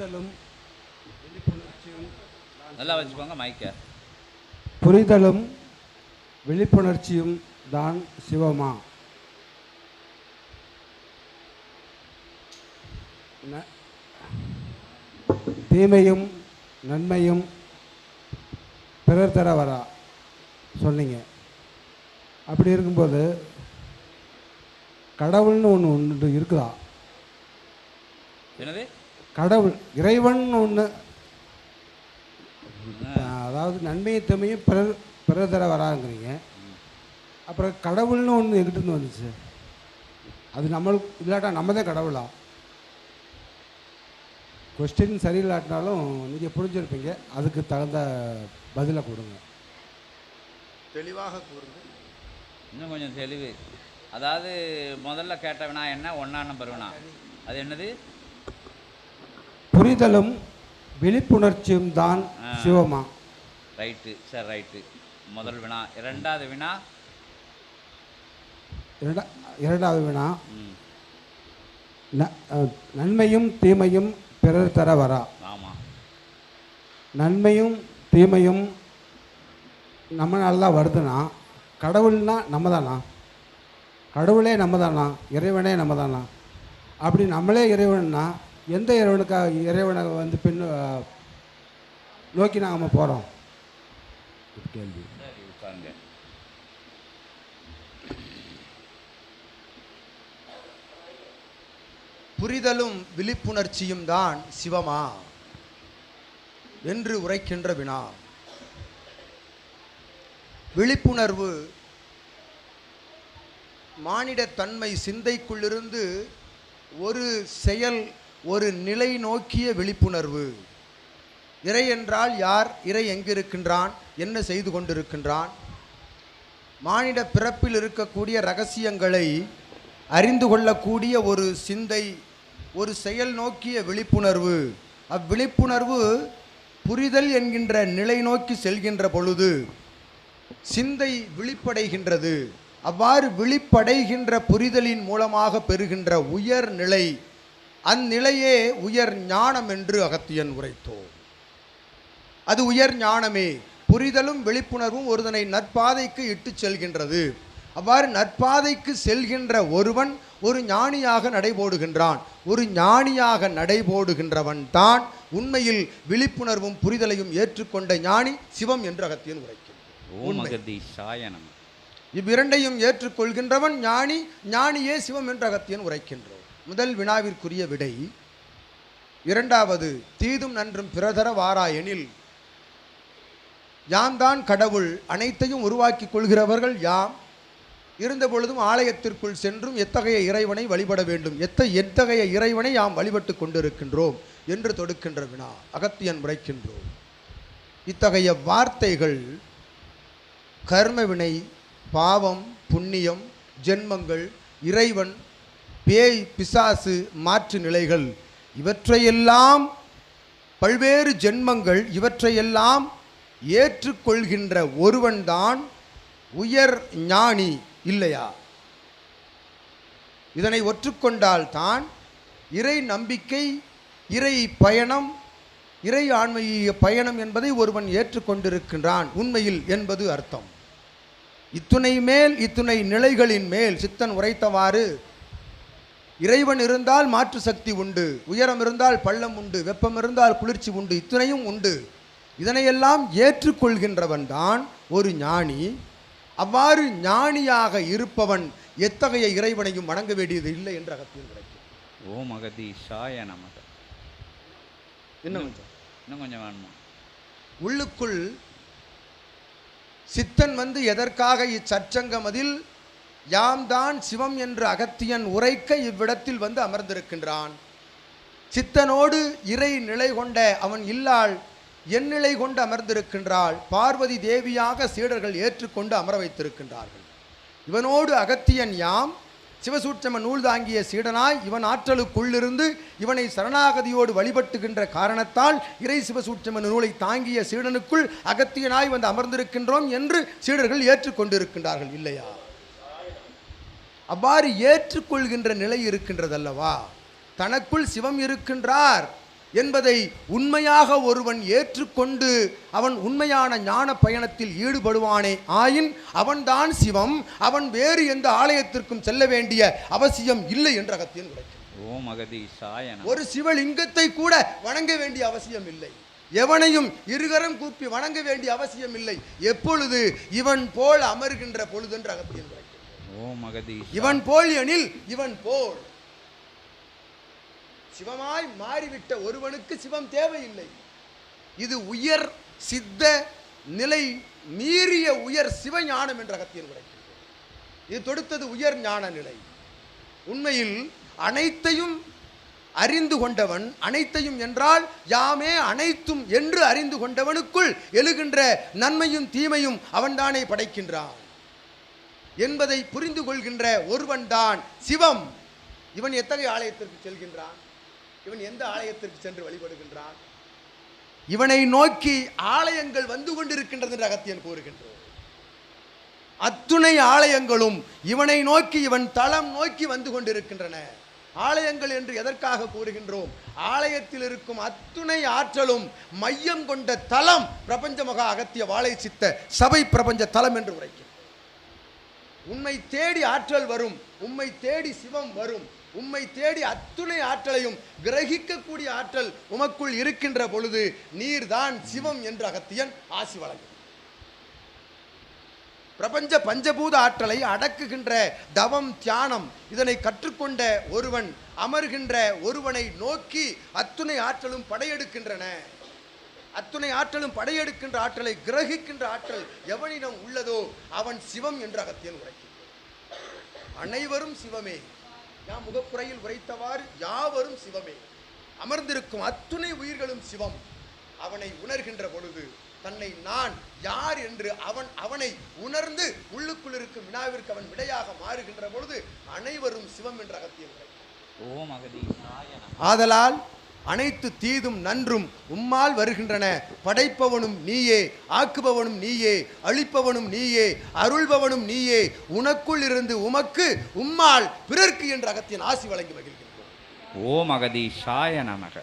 புரிதலும் விழிப்புணர்ச்சியும் நல்லா வச்சுக்கோங்க மைக்க புரிதலும் விழிப்புணர்ச்சியும் தான் சிவமா? தீமையும் நன்மையும் பிறர் தர வரா? சொன்னீங்க. அப்படி இருக்கும்போது கடவுள்னு ஒன்று ஒன்று இருக்குதா? என்னது? கடவுள் இறைவன் ஒன்று அதாவது நன்மையை தீமையும் பிறர் பிறர் தர வராங்கிறீங்க. அப்புறம் கடவுள்னு ஒன்று எங்கிட்டு வந்துச்சு. அது நம்மளுக்கு இல்லாட்டா நம்ம தான் கடவுளா? கொஸ்டின் சரியில்லாட்டினாலும் நீங்கள் புரிஞ்சிருப்பீங்க. அதுக்கு தகுந்த பதிலை கொடுங்க. தெளிவாக கூறுங்கள். இன்னும் கொஞ்சம் தெளிவு. அதாவது முதல்ல கேட்ட வினா என்ன ஒன்றா நம்பர் வினா அது என்னது? புரிதலும் விழிப்புணர்ச்சியும் தான். சிவமா? ரைட்டு சரி ரைட்டு. முதல் வினா இரண்டாவது வினா? இரண்டா இரண்டாவது வினா. நன்மையும் தீமையும் பிறர் தர வரா. ஆமாம் நன்மையும் தீமையும் நம்மளால தான் வருதுன்னா கடவுள்னா நம்ம தானா? கடவுளே நம்ம தானா? இறைவனே நம்ம தானா? அப்படி நம்மளே இறைவன்னா எந்த இறைவனுக்காக இறைவனை வந்து பின் நோக்கி நாம் போகிறோம் கேள்வி. புரிதலும் விழிப்புணர்ச்சியும் தான் சிவமா என்று உரைக்கின்ற வினா. விழிப்புணர்வு மானிடத்தன்மை சிந்தைக்குள்ளிருந்து ஒரு செயல் ஒரு நிலை நோக்கிய விழிப்புணர்வு. இறை என்றால் யார்? இறை எங்கிருக்கின்றான்? என்ன செய்து கொண்டிருக்கின்றான்? மானிட பிறப்பில் இருக்கக்கூடிய ரகசியங்களை அறிந்து கொள்ளக்கூடிய ஒரு சிந்தை ஒரு செயல் நோக்கிய விழிப்புணர்வு. அவ்விழிப்புணர்வு புரிதல் என்கின்ற நிலை நோக்கி செல்கின்ற பொழுது சிந்தை விழிப்படைகின்றது. அவ்வாறு விழிப்படைகின்ற புரிதலின் மூலமாக பெறுகின்ற உயர் நிலை அந்நிலையே உயர் ஞானம் என்று அகத்தியன் உரைத்தோம் அது உயர் ஞானமே புரிதலும் விழிப்புணர்வும் ஒருதனை நற்பாதைக்கு இட்டுச் செல்கின்றது. அவ்வாறு நற்பாதைக்கு செல்கின்ற ஒருவன் ஒரு ஞானியாக நடைபோடுகின்றான். ஒரு ஞானியாக நடைபோடுகின்றவன் தான் உண்மையில் விழிப்புணர்வும் புரிதலையும் ஏற்றுக்கொண்ட ஞானி சிவம் என்று அகத்தியன் உரைக்கின்றான். இவ்விரண்டையும் ஏற்றுக்கொள்கின்றவன் ஞானி ஞானியே சிவம் என்று அகத்தியன் உரைக்கின்றோம் முதல் வினாவிற்குரிய விடை இரண்டாவது தீதும் நன்றும் பிறதர வாரா எனில் யாம் தான் கடவுள் அனைத்தையும் உருவாக்கி கொள்கிறவர்கள் யாம் இருந்த பொழுதும் ஆலயத்திற்குள் சென்றும் எத்தகைய இறைவனை வழிபட வேண்டும் எத்த எத்தகைய இறைவனை யாம் வழிபட்டு கொண்டிருக்கின்றோம் என்று தொடுக்கின்ற வினா அகத்தியன் உரைக்கின்றோம். இத்தகைய வார்த்தைகள் கர்மவினை பாவம் புண்ணியம் ஜென்மங்கள் இறைவன் பேய் பிசாசு மாற்று நிலைகள் இவற்றையெல்லாம் பல்வேறு ஜென்மங்கள் இவற்றையெல்லாம் ஏற்றுக்கொள்கின்ற ஒருவன்தான் உயர் ஞானி இல்லையா? இதனை ஒற்றுக்கொண்டால் தான் இறை நம்பிக்கை இறை பயணம் இறை ஆண்மைய பயணம் என்பதை ஒருவன் ஏற்றுக்கொண்டிருக்கின்றான் உண்மையில் என்பது அர்த்தம். இத்துணை மேல் இத்துணை நிலைகளின் மேல் சித்தன் உரைத்தவாறு இறைவன் இருந்தால் மாற்று சக்தி உண்டு உயரம் இருந்தால் பள்ளம் உண்டு வெப்பம் இருந்தால் குளிர்ச்சி உண்டு இத்துணையும் உண்டு. இதனையெல்லாம் ஏற்றுக்கொள்கின்றவன் தான் ஒரு ஞானி. அவ்வாறு ஞானியாக இருப்பவன் எத்தகைய இறைவனையும் வணங்க வேண்டியது இல்லை என்று அகத்தியில் உரைக்கும் ஓம் அகதி நமக. இன்னும் கொஞ்சம்? இன்னும் கொஞ்சம் வேணுமா? உள்ளுக்குள் சித்தன் வந்து எதற்காக இச்சற்சங்கமதில் யாம் தான் சிவம் என்று அகத்தியன் உரைக்க இவ்விடத்தில் வந்து அமர்ந்திருக்கின்றான். சித்தனோடு இறை நிலை கொண்ட அவன் இல்லாள் என் நிலை கொண்டு அமர்ந்திருக்கின்றாள். பார்வதி தேவியாக சீடர்கள் ஏற்றுக்கொண்டு அமர வைத்திருக்கின்றார்கள். இவனோடு அகத்தியன் யாம் சிவசூட்சம நூல் தாங்கிய சீடனாய் இவன் ஆற்றலுக்குள்ளிருந்து இவனை சரணாகதியோடு வழிபட்டுகின்ற காரணத்தால் இறை சிவசூட்சம நூலை தாங்கிய சீடனுக்குள் அகத்தியனாய் வந்து அமர்ந்திருக்கின்றோம் என்று சீடர்கள் ஏற்றுக்கொண்டிருக்கின்றார்கள் இல்லையா? அவ்வாறு ஏற்றுக்கொள்கின்ற நிலை இருக்கின்றதல்லவா? தனக்குள் சிவம் இருக்கின்றார் என்பதை உண்மையாக ஒருவன் ஏற்றுக்கொண்டு அவன் உண்மையான ஞான பயணத்தில் ஈடுபடுவானே ஆயின் அவன்தான் சிவம் அவன் வேறு எந்த ஆலயத்திற்கும் செல்ல வேண்டிய அவசியம் இல்லை என்று அகத்தியன் உரைக்கிறான். ஓம் அகதீஷாய நம. ஒரு சிவலிங்கத்தை கூட வணங்க வேண்டிய அவசியம் இல்லை. எவனையும் இருகரம் கூப்பி வணங்க வேண்டிய அவசியம் இல்லை. எப்பொழுது இவன் போல் அமர்கின்ற பொழுது என்று அகத்தியன் உரைக்கிறான். ஓம் இவன் போல் எனில் இவன் போல். சிவமாய் மாறிவிட்ட ஒருவனுக்கு சிவம் தேவையில்லை. இது உயர் சித்த நிலை மீறிய உயர் சிவஞானம் என்ற அகத்தியன் உரைக்கிறது இது தொடுத்தது உயர் ஞான நிலை. உண்மையில் அனைத்தையும் அறிந்து கொண்டவன் அனைத்தையும் என்றால் யாமே அனைத்தும் என்று அறிந்து கொண்டவனுக்குள் எழுகின்ற நன்மையும் தீமையும் அவன்தானே படைக்கின்றான். என்பதை புரிந்து கொள்கின்ற ஒருவன்தான் சிவம். இவன் எத்தகைய ஆலயத்திற்கு செல்கின்றான்? இவன் எந்த ஆலயத்திற்கு சென்று வழிபடுகின்றான்? இவனை நோக்கி ஆலயங்கள் வந்து கொண்டிருக்கின்றது என்று அகத்தியன் கூறுகின்றோம் அத்துணை ஆலயங்களும் இவனை நோக்கி இவன் தளம் நோக்கி வந்து கொண்டிருக்கின்றன. ஆலயங்கள் என்று எதற்காக கூறுகின்றோம்? ஆலயத்தில் இருக்கும் அத்துணை ஆற்றலும் மையம் கொண்ட தலம் பிரபஞ்சமாக அகத்திய வாழை சித்த சபை பிரபஞ்ச தலம் என்று உரைக்கும் உம்மை தேடி ஆற்றல் வரும் உம்மை தேடி சிவம் வரும் உம்மை தேடி அத்துணை ஆற்றலையும் கிரகிக்கக்கூடிய ஆற்றல் உமக்குள் இருக்கின்ற பொழுது நீர்தான் சிவம் என்று அகத்தியன் ஆசி வழங்கும். பிரபஞ்ச பஞ்சபூத ஆற்றலை அடக்குகின்ற தவம் தியானம் இதனை கற்றுக்கொண்ட ஒருவன் அமர்கின்ற ஒருவனை நோக்கி அத்துணை ஆற்றலும் படையெடுக்கின்றன. அத்துணை ஆற்றலும் படையெடுக்கின்ற ஆற்றலை கிரகிக்கின்ற ஆற்றல் எவனிடம் உள்ளதோ அவன் சிவம் என்று அகத்தியன் உரைக்கிறான் அனைவரும் சிவமே. யாம் முகப்புறையில் உரைத்தவாறு யாவரும் சிவமே. அமர்ந்திருக்கும் அத்துணை உயிர்களும் சிவம். அவனை உணர்கின்ற பொழுது தன்னை நான் யார் என்று அவன் அவனை உணர்ந்து உள்ளுக்குள் இருக்கும் வினாவிற்கு அவன் விடையாக மாறுகின்ற பொழுது அனைவரும் சிவம் என்ற அகத்தியம் நம ஆதலால் அனைத்து தீதும் நன்றும் உம்மால் வருகின்றன. படைப்பவனும் நீயே ஆக்குபவனும் நீயே அழிப்பவனும் நீயே அருள்பவனும் நீயே உனக்குள் இருந்து உமக்கு உம்மால் பிறர்க்கு என்ற அகத்தின் ஆசி வழங்கி மகிழ்கின்றோம். ஓம் மகதீஷாய நமக.